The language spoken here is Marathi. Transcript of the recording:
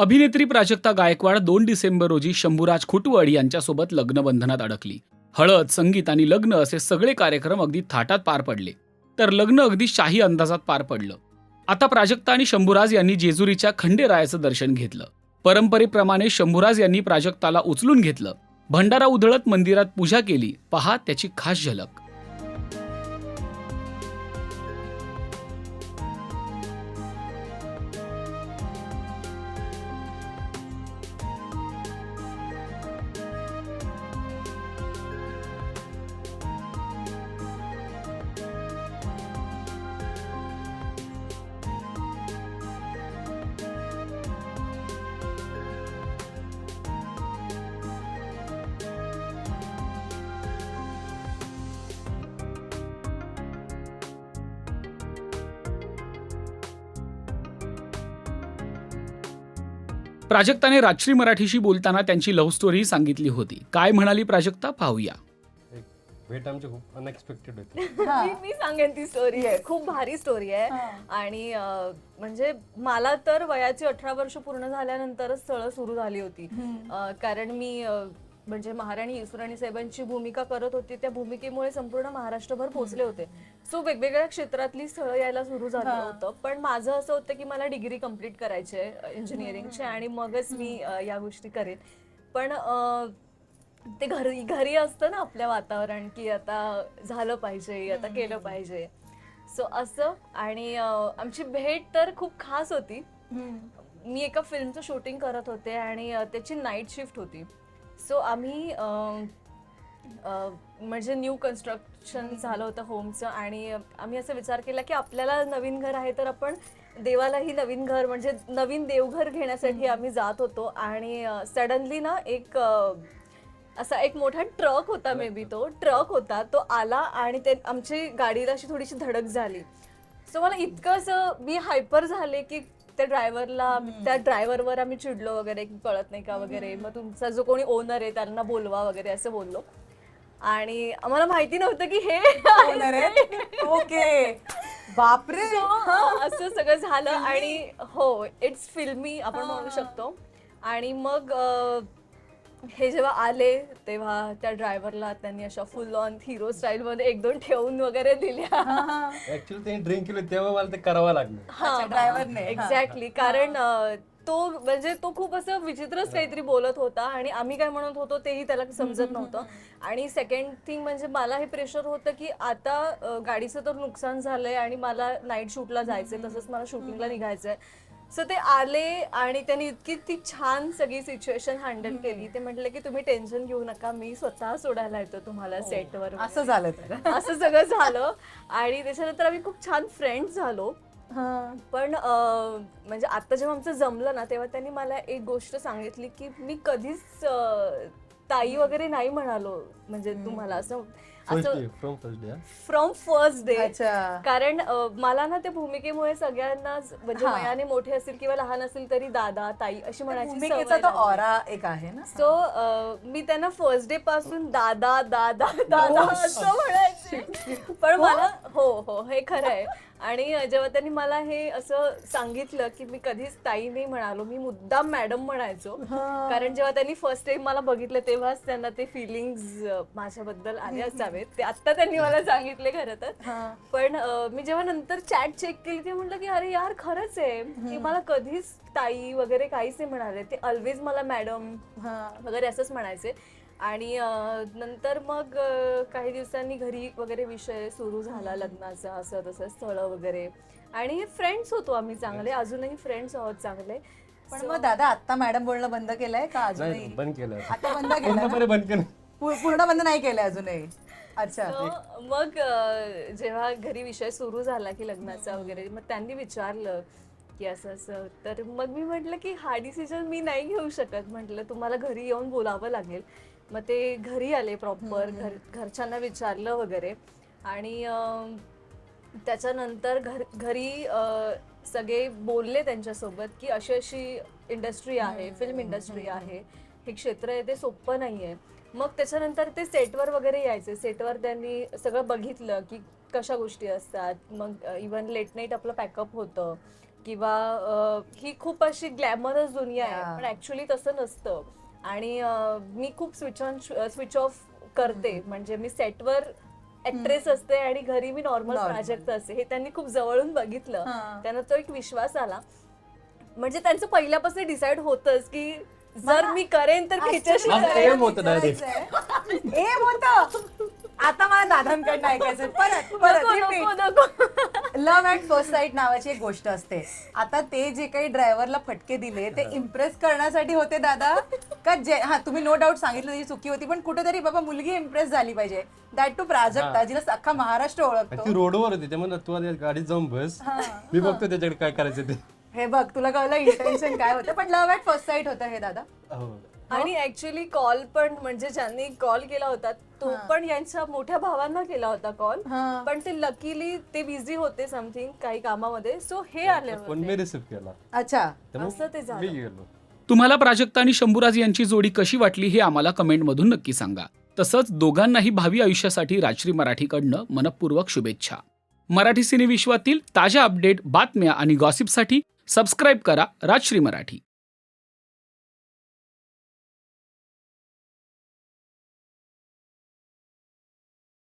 अभिनेत्री प्राजक्ता गायकवाड दोन डिसेंबर रोजी शंभूराज खुटवड यांच्यासोबत लग्नबंधनात अडकली. हळद संगीत आणि लग्न असे सगळे कार्यक्रम अगदी थाटात पार पडले. तर लग्न अगदी शाही अंदाजात पार पडलं. आता प्राजक्ता आणि शंभूराज यांनी जेजुरीच्या खंडेरायाचं दर्शन घेतलं. परंपरेप्रमाणे शंभूराज यांनी प्राजक्ताला उचलून घेतलं. भंडारा उधळत मंदिरात पूजा केली. पहा त्याची खास झलक. प्राजक्ताने राजश्री मराठीशी बोलताना त्यांची लव्ह स्टोरी सांगितली होती. काय म्हणाली प्राजक्ता? पाहूया. एक भेट आमची खूप अनएक्सपेक्टेड होती. मी मी सांगेन ती स्टोरी आहे. खूप भारी स्टोरी आहे. आणि अं, म्हणजे मला तर वयाची अठरा वर्ष पूर्ण झाल्यानंतरच स्थळं सुरू झाली होती. अं, कारण मी अं, म्हणजे महाराणी येसुराणी साहेबांची भूमिका करत होती. त्या भूमिकेमुळे संपूर्ण महाराष्ट्रभर पोहोचले होते. सो वेगवेगळ्या क्षेत्रातली स्थळं यायला सुरू झालं होतं. पण माझं असं होतं की मला डिग्री कंप्लीट करायची आहे इंजिनिअरिंगची आणि मगच मी या गोष्टी करेन पण ते घरी घरी असतं ना आपल्या वातावरण की आता झालं पाहिजे आता केलं पाहिजे. सो असं आणि आमची भेट तर खूप खास होती. मी एका फिल्मचं शूटिंग करत होते आणि त्याची नाईट शिफ्ट होती. सो आम्ही म्हणजे न्यू कन्स्ट्रक्शन झालं होतं होमचं आणि आम्ही असा विचार केला की आपल्याला नवीन घर आहे तर आपण देवालाही नवीन घर म्हणजे नवीन देवघर घेण्यासाठी आम्ही जात होतो. आणि सडनली ना एक असा एक मोठा ट्रक होता मे बी तो ट्रक होता. तो आला आणि ते आमची गाडीला अशी थोडीशी धडक झाली. सो मला इतकं असं मी हायपर झाले की त्या ड्रायव्हरला त्या ड्रायव्हरवर आम्ही चिडलो वगैरे कळत नाही का वगैरे. मग तुमचा जो कोणी ओनर आहे त्यांना बोलवा वगैरे असं बोललो. आणि आम्हाला माहिती नव्हतं की हे ओके. बापरे. असं सगळं झालं आणि हो इट्स फिल्मी आपण म्हणू शकतो. आणि मग हे जेव्हा आले तेव्हा त्या ड्रायव्हरला त्यांनी अशा फुल ऑन हिरो स्टाईल मध्ये एक दोन ठेवून वगैरे दिल्या. ऍक्च्युली त्यांनी ड्रिंक केलं तेव्हा मला ते करावं लागलं. अच्छा, driver ने, हा. एक्झॅक्टली कारण तो म्हणजे तो खूप असं विचित्रच काहीतरी बोलत होता आणि आम्ही काय म्हणत होतो तेही त्याला समजत नव्हतं. आणि सेकंड थिंग म्हणजे मला हे प्रेशर होतं की आता अं, गाडीचं तर नुकसान झालंय आणि मला नाईट शूटला जायचंय तसंच मला शूटिंगला निघायचंय. सो ते आले आणि त्यांनी इतकी ती छान सगळी सिच्युएशन हँडल केली. ते म्हटले की तुम्ही टेन्शन घेऊ नका मी स्वतः सोडायला येतो तुम्हाला सेटवर असं झालं तर. असं सगळं झालं. आणि त्याच्यानंतर आम्ही खूप छान फ्रेंड्स झालो. पण अं, म्हणजे आता जेव्हा आमचं जमलं ना तेव्हा त्यांनी मला एक गोष्ट सांगितली की मी कधीच अं, ताई वगैरे नाही म्हणालो म्हणजे तुम्हाला असं फर्स्ट असं day from first day from first day अच्छा. कारण अं, मला ना त्या भूमिकेमुळे सगळ्यांनाच म्हणजे हा. वयाने मोठे असतील किंवा लहान असतील तरी दादा ताई अशी म्हणायची भूमिकेचा तो. ऑरा एक आहे ना. सो मी त्यांना फर्स्ट डे पासून दादा दादा दादा असं म्हणायचे. पण मला हो हो हे खरं आहे आणि जेव्हा त्यांनी मला हे असं सांगितलं की मी कधीच ताई नाही म्हणालो मी मुद्दाम मॅडम म्हणायचो. कारण जेव्हा त्यांनी फर्स्ट टाइम मला बघितलं तेव्हाच त्यांना ते फिलिंग्स माझ्याबद्दल आले असावेत. ते आत्ता त्यांनी मला सांगितले खरं तर. पण मी जेव्हा नंतर चॅट चेक केली ते म्हटलं की अरे यार खरंच आहे. की मला कधीच ताई वगैरे काहीच नाही म्हणाले. ते ऑलवेज मला मॅडम वगैरे असंच म्हणायचे. आणि नंतर मग काही दिवसांनी घरी वगैरे विषय सुरू झाला लग्नाचा असं तसं स्थळं वगैरे. आणि फ्रेंड्स होतो आम्ही चांगले. अजूनही फ्रेंड्स आहोत चांगले. पण मग दादा आता मॅडम बोलणं बंद केलंय का नाही अजूनही? बंद केलं आता. बंद केलं पूर्णपणे बंद केलं पू- पूर्ण बंद नाही केलंय अजूनही. अच्छा. मग जेव्हा घरी विषय सुरू झाला की लग्नाचा वगैरे मग त्यांनी विचारलं की असं असं. तर मग मी म्हटलं की हा डिसिजन मी नाही घेऊ शकत. म्हटलं तुम्हाला घरी येऊन बोलावं लागेल. मग ते घरी आले प्रॉपर घर घरच्यांना विचारलं वगैरे. आणि त्याच्यानंतर घर घरी सगळे बोलले त्यांच्यासोबत की अशी अशी इंडस्ट्री आहे फिल्म इंडस्ट्री आहे. हे क्षेत्र आहे ते सोपं नाही आहे मग त्याच्यानंतर ते सेटवर वगैरे यायचे. सेटवर त्यांनी सगळं बघितलं की कशा गोष्टी असतात. मग इवन लेट नाईट आपलं पॅकअप होतं. किंवा ही खूप अशी ग्लॅमरस दुनिया. आहे. पण ऍक्च्युली तसं नसतं. आणि मी खूप स्विच ऑन स्विच ऑफ करते. म्हणजे मी सेटवर ऍक्ट्रेस असते आणि घरी मी नॉर्मल. प्राजक्त असते. हे त्यांनी खूप जवळून बघितलं. त्यांना तो एक विश्वास आला. म्हणजे त्यांचं पहिल्यापासून डिसाईड होतच की जर मी करेन तर. एम होत. आता मला दादांकडनं ऐकायचं परत परत नको. नको. लव्ह अँड फर्स्ट साईट नावाची एक गोष्ट असते. आता ते जे काही ड्रायव्हरला फटके दिले ते इम्प्रेस करण्यासाठी होते दादा. का जे हा तुम्ही नो डाऊट सांगितलं त्याची चुकी होती पण कुठेतरी बाबा मुलगी इम्प्रेस झाली पाहिजे. That too Prajakta. जिला अख्खा महाराष्ट्र आणि ती ओळखतो रोडवर होती त्यामुळे तू आधी गाडीत जाऊन बस. मी बघतो त्याच्याकडे काय करायचं ते. हे बघ तुला कळलं इंटेन्शन काय होतं पण लव्ह अँड फर्स्ट साईट होतं हे दादा. हो. आणि ऍक्च्युली कॉल पण म्हणजे ज्यांनी कॉल केला होता तो हा. पण यांच्या मोठ्या भावांना केला होता कॉल हा. पण ते लकीली ते बिझी होते समथिंग काही कामामध्ये. सो हे आले पण मी होते. रिसिव्ह केला. अच्छा. असं ते झालं. मी गेलो. तुम्हाला प्राजक्ता आणि शंभूराज यांची जोडी कशी वाटली हे आम्हाला कमेंटमधून नक्की सांगा. तसंच दोघांनाही भावी आयुष्यासाठी राजश्री मराठीकडनं मनपूर्वक शुभेच्छा. मराठी सिनेविश्वातील ताज्या अपडेट बातम्या आणि गॉसिपसाठी सबस्क्राईब करा राजश्री मराठी.